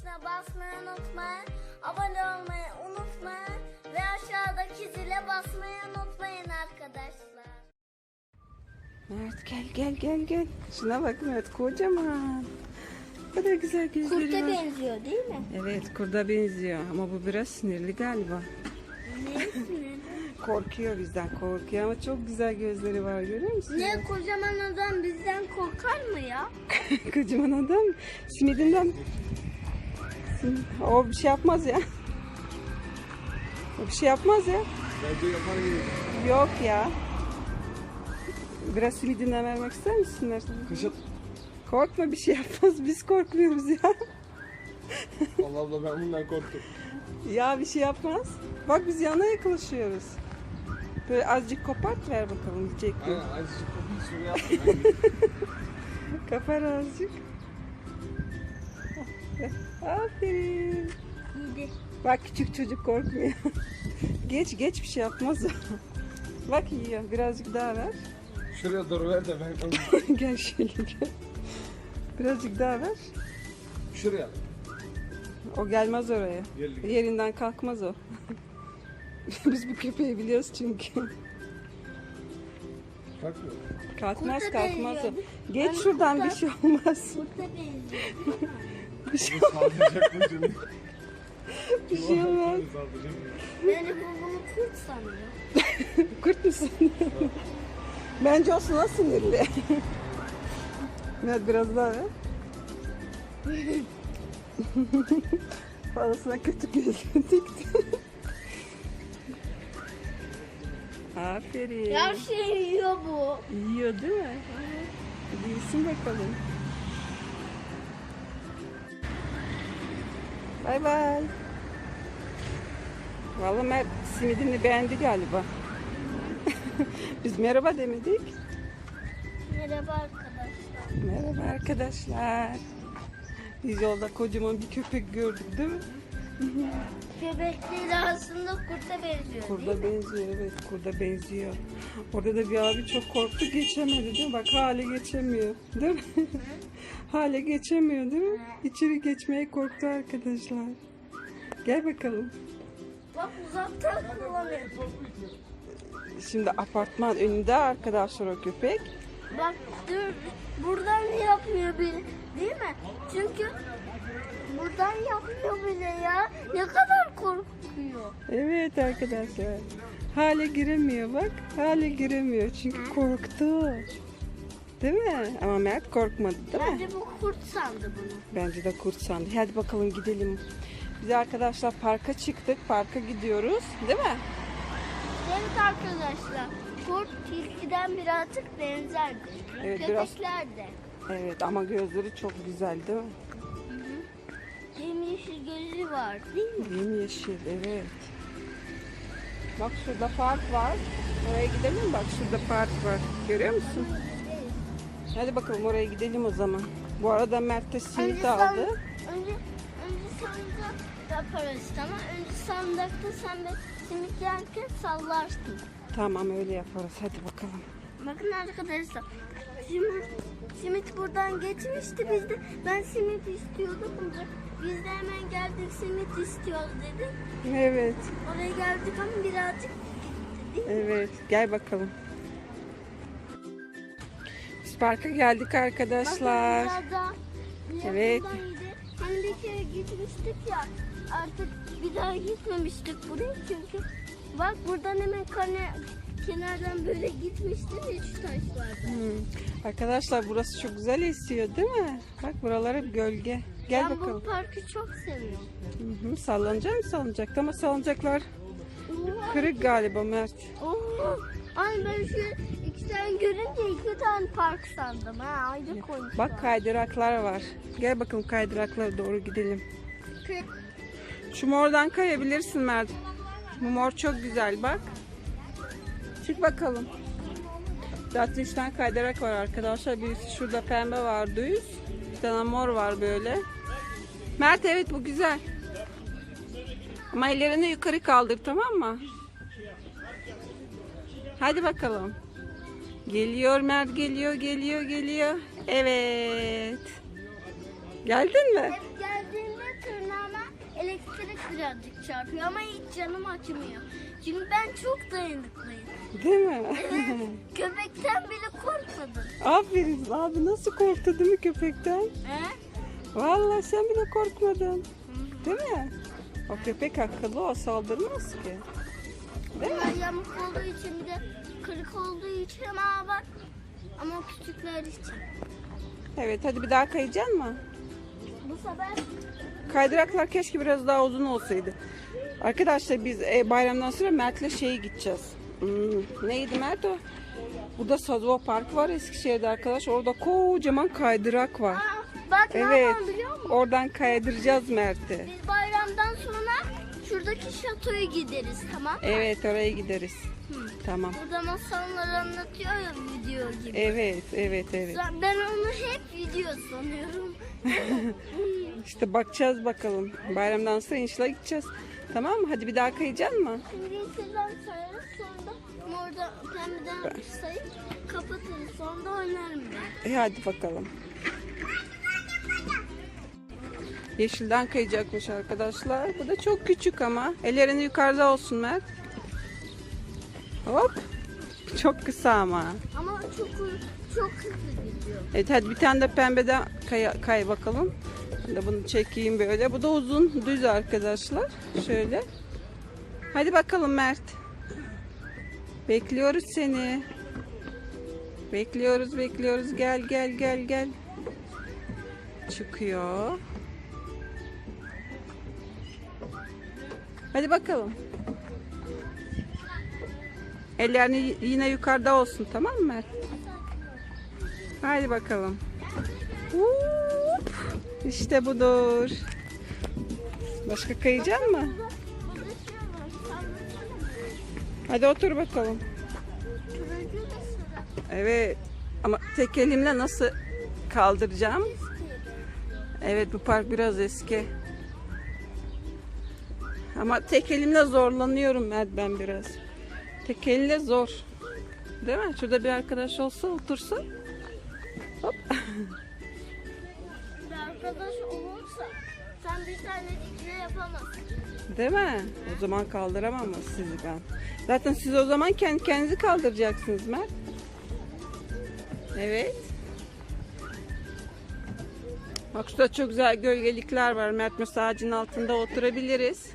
tuşuna basmayı unutmayın. Abone olmayı unutmayın. Ve aşağıdaki zile basmayı unutmayın arkadaşlar. Mert gel gel gel gel. Şuna bak Mert kocaman. Ne kadar güzel gözleri Kurta var. benziyor değil mi? Evet kurda benziyor ama bu biraz sinirli galiba. Nesine? Korkuyor bizden korkuyor ama çok güzel gözleri var görüyor musun? ne kocaman adam bizden korkar mı ya? Kocaman adam simidinden. O bir şey yapmaz ya. O bir şey yapmaz ya. Bence yapar gibi. Yok ya. Biraz simidinden vermek ister misin Mert? Kışıt. Korkma bir şey yapmaz. Biz korkmuyoruz ya. Allah Allah ben bundan korktum. Ya bir şey yapmaz. Bak biz yana yaklaşıyoruz. Böyle azıcık kopart ver bakalım yiyecek mi? Aynen azıcık kopuk sürü yaptım. Kapar azıcık. Aferin. Yedi. Bak küçük çocuk korkmuyor. geç geç bir şey yapmaz o. Bak yiyor. Birazcık daha ver. Şuraya doğru ver de ben onu... gel şöyle gel. Birazcık daha ver. Şuraya. O gelmez oraya. Geldik. Yerinden kalkmaz o. Biz bu köpeği biliyoruz çünkü. Kalkmıyor. Kalkmaz Kurta kalkmaz o. Geç Ben şuradan kurta- bir şey olmaz. Kurta benziyor. Bir şey, şimdi? bir şey olmaz. Beni bu bunu kurt sanıyor. Kurt musun? Bence o sana sinirli. Evet biraz daha ver. Fazlasına kötü gözlüğü dikti. Aferin. Her şey yiyor bu. Yiyor değil mi? Bilsin bakalım. Bay bay. Vallahi Mert simidini beğendi galiba. Biz merhaba demedik. Merhaba arkadaşlar. Merhaba arkadaşlar. Biz yolda kocaman bir köpek gördük değil mi? Göbekleri aslında kurta benziyor Kurda değil mi? benziyor evet kurda benziyor. Orada da bir abi çok korktu geçemedi değil mi? Bak hale geçemiyor değil mi? hale geçemiyor değil mi? İçeri geçmeye korktu arkadaşlar. Gel bakalım. Bak uzaktan kullanıyor. Şimdi apartman önünde arkadaşlar o köpek. Bak dur buradan yapmıyor bile değil mi? Çünkü buradan yapmıyor bile ya. Ne kadar korkuyor. Evet arkadaşlar. Hale giremiyor bak. Hale giremiyor çünkü korktu. Değil mi? Ama Mert korkmadı değil mi? Bence bu kurt sandı bunu. Bence de kurt sandı. Hadi bakalım gidelim. Biz arkadaşlar parka çıktık. Parka gidiyoruz. Değil mi? Evet arkadaşlar kurt tilkiden birazcık benzerdi. Evet, biraz- Köpekler de. Evet ama gözleri çok güzel değil mi? Yemyeşil gözü var değil mi? Yemyeşil evet. Bak şurada park var. Oraya gidelim mi? Bak şurada park var. Görüyor musun? Hadi bakalım oraya gidelim o zaman. Bu arada Mert de simit Önce san- aldı. Önce, önce sandık yaparız tamam. Önce sandıkta sen de simit yerken sallarsın. Tamam öyle yaparız. Hadi bakalım. Bakın arkadaşlar. Simit, simit buradan geçmişti biz de. Ben simit istiyordum. Biz de hemen geldik simit istiyoruz dedik. Evet. Oraya geldik ama birazcık gitti değil mi? Evet. Gel bakalım. Biz parka geldik arkadaşlar. Bakın biraz daha Evet. yakından gidi. Hani bir kere gitmiştik ya. Artık bir daha gitmemiştik buraya çünkü. Bak buradan hemen kane, kenardan böyle gitmiştim ya şu taşlardan. Hmm. Arkadaşlar burası çok güzel esiyor değil mi? Bak buralar hep gölge. Gel ben bakalım. bu parkı çok seviyorum. Hı hı. Sallanacak mı sallanacak? Ama sallanacaklar Oha. kırık galiba Mert. Oha. Ay ben şu iki tane görünce iki tane park sandım ha. Ayrı koymuşlar. Bak kaydıraklar var. Gel bakalım kaydıraklara doğru gidelim. Şu mordan kayabilirsin Mert. Bu mor çok güzel bak. Çık bakalım. Zaten üç tane kaydırak var arkadaşlar. Birisi şurada pembe var düz. Bir tane mor var böyle. Mert evet bu güzel. Ama ellerini yukarı kaldır tamam mı? Hadi bakalım. Geliyor Mert geliyor geliyor geliyor. Evet. Geldin mi? Elektrik birazcık çarpıyor ama hiç canım acımıyor. Çünkü ben çok dayanıklıyım. Değil mi? Köpekten bile korkmadım. Aferin abi nasıl korktu değil mi köpekten? He? Vallahi sen bile korkmadın. Değil mi? O köpek akıllı o saldırmaz ki. Değil mi? Bunlar yamuk olduğu için bir de kırık olduğu için ama bak. Ama küçükler için. Evet hadi bir daha kayacaksın mı? Bu sefer Kaydıraklar keşke biraz daha uzun olsaydı. Arkadaşlar biz e, bayramdan sonra Mert'le şeye gideceğiz. Hmm, neydi Mert o? Burada Sazova Park var Eskişehir'de arkadaş. Orada kocaman kaydırak var. Aa, bak Evet. Oradan kaydıracağız Mert'i. Biz bayramdan sonra şuradaki şatoya gideriz tamam mı? Evet oraya gideriz. Hı. Tamam. Burada masallar anlatıyor ya video gibi. Evet, evet, evet. Ben onu hep video sanıyorum. İşte bakacağız bakalım. Bayramdan sonra inşallah gideceğiz. Tamam mı? Hadi bir daha kayacaksın mı? Yeşilden sayarız sonra da orada pembeden sayıp kapatırız sonra oynarım ben. E hadi bakalım. Yeşilden kayacakmış arkadaşlar. Bu da çok küçük ama. Ellerini yukarıda olsun Mert. Hop. Çok kısa ama. Ama çok çok hızlı gidiyor. Evet hadi bir tane de pembeden kay, kay bakalım. De bunu çekeyim böyle. Bu da uzun düz arkadaşlar. Şöyle. Hadi bakalım Mert. Bekliyoruz seni. Bekliyoruz bekliyoruz. Gel gel gel gel. Çıkıyor. Hadi bakalım. Ellerini yine yukarıda olsun tamam mı Mert? Hadi bakalım. Hop. İşte budur. Başka kayacak mı? Hadi otur bakalım. Evet. Ama tek elimle nasıl kaldıracağım? Evet bu park biraz eski. Ama tek elimle zorlanıyorum ben, ben biraz. Tek elle zor. Değil mi? Şurada bir arkadaş olsa otursa. Hop. Arkadaş olursa sen bir tane dikme yapamazsın. Değil mi? O zaman kaldıramam sizi ben? Zaten siz o zaman kendi kendinizi kaldıracaksınız Mert. Evet. Bak şurada çok güzel gölgelikler var. Mert mesela ağacın altında oturabiliriz.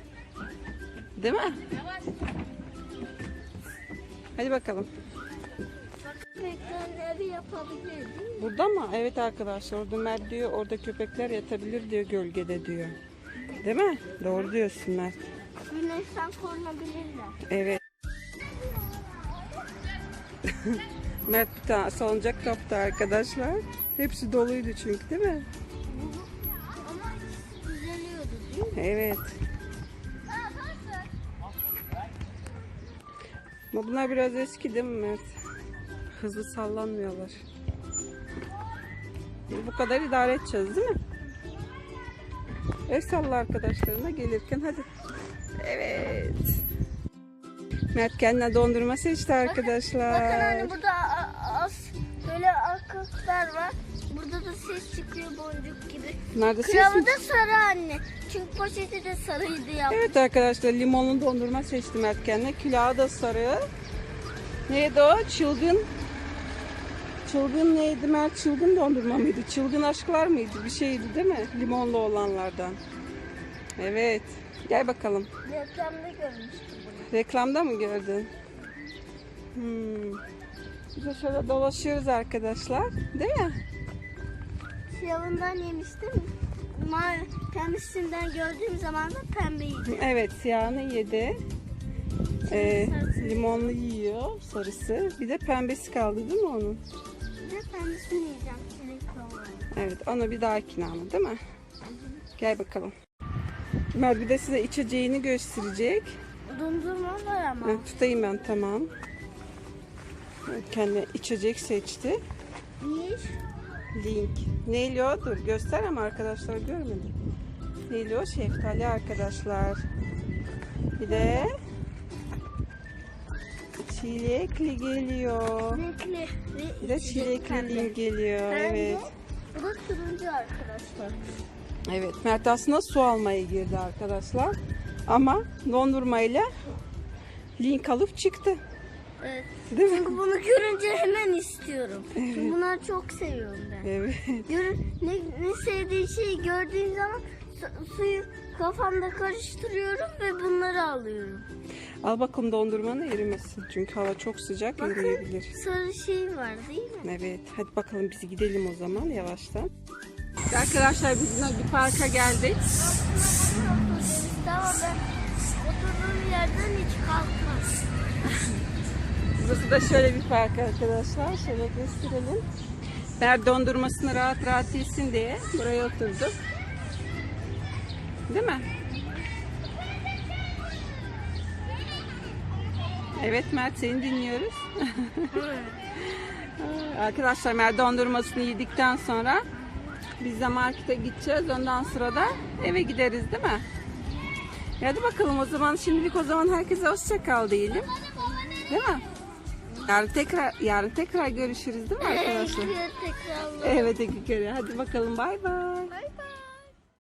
Değil mi? Hadi bakalım. Köpeklerin evi yapabilir değil mi? Burada mı? Evet arkadaşlar. Orada Mert diyor. Orada köpekler yatabilir diyor gölgede diyor. Değil mi? Doğru diyorsun Mert. Güneşten korunabilirler. Evet. Mert bir tane salıncak kaptı arkadaşlar. Hepsi doluydu çünkü değil mi? Ama düzeliyordu değil mi? Evet. Ama bunlar biraz eski değil mi Mert? Hızlı sallanmıyorlar. Bu kadar idare edeceğiz değil mi? El salla arkadaşlarına gelirken hadi. Evet. Mert kendine dondurma seçti arkadaşlar. Bakın hani burada az böyle akıklar var. Burada da ses çıkıyor boncuk gibi. Nerede ses Kıyafı mi? da sarı anne. Çünkü poşeti de sarıydı ya. Evet arkadaşlar limonlu dondurma seçtim Mert kendine. Külahı da sarı. Neydi o? Çılgın. Çılgın neydi Mert? Çılgın dondurma mıydı? Çılgın aşklar mıydı? Bir şeydi değil mi? Limonlu olanlardan. Evet. Gel bakalım. Reklamda görmüştüm bunu. Reklamda mı gördün? Hmm. Biz de şöyle dolaşıyoruz arkadaşlar. Değil mi? Siyahından yemiştim. Mavi pembesinden gördüğüm zaman da pembeydi. Evet siyahını yedi. Ee, limonlu yiyor sarısı. Bir de pembesi kaldı değil mi onun? De yiyeceğim. Çilekli. Evet onu bir dahakine ama değil mi? Gel bakalım. Mert bir de size içeceğini gösterecek. Dondurma var ama. Ben tutayım ben tamam. Kendine içecek seçti. Bir. Link. Neyli o? Dur göster ama arkadaşlar görmedi. Neyli o? Şeftali arkadaşlar. Bir de çilekli geliyor. Renkli ve Bir de çilekli pembe. geliyor. Pembe. Evet. Bu da turuncu arkadaşlar. Evet Mert aslında su almaya girdi arkadaşlar. Ama dondurmayla link alıp çıktı. Evet. Değil mi? Çünkü bunu görünce hemen istiyorum. Çünkü bunları çok seviyorum ben. Evet. Görün, ne, ne sevdiği şeyi gördüğüm zaman suyu kafamda karıştırıyorum ve bunları alıyorum. Al bakalım dondurmanı erimesin. Çünkü hava çok sıcak Bakın eriyebilir. sarı şey var değil mi? Evet. Hadi bakalım biz gidelim o zaman yavaştan. Arkadaşlar biz yine bir parka geldik. Ama ben oturduğum yerden hiç kalkmam. Burası da şöyle bir park arkadaşlar. Şöyle gösterelim. Mer dondurmasını rahat rahat yesin diye buraya oturduk. Değil mi? Evet Mert seni dinliyoruz. Arkadaşlar Mer dondurmasını yedikten sonra biz de markete gideceğiz. Ondan sonra da eve gideriz değil mi? E Hadi bakalım o zaman şimdilik o zaman herkese hoşça kal diyelim. Değil mi? Yarın tekrar yarın tekrar görüşürüz değil mi arkadaşlar? Evet iki kere. Hadi bakalım. Bay bay.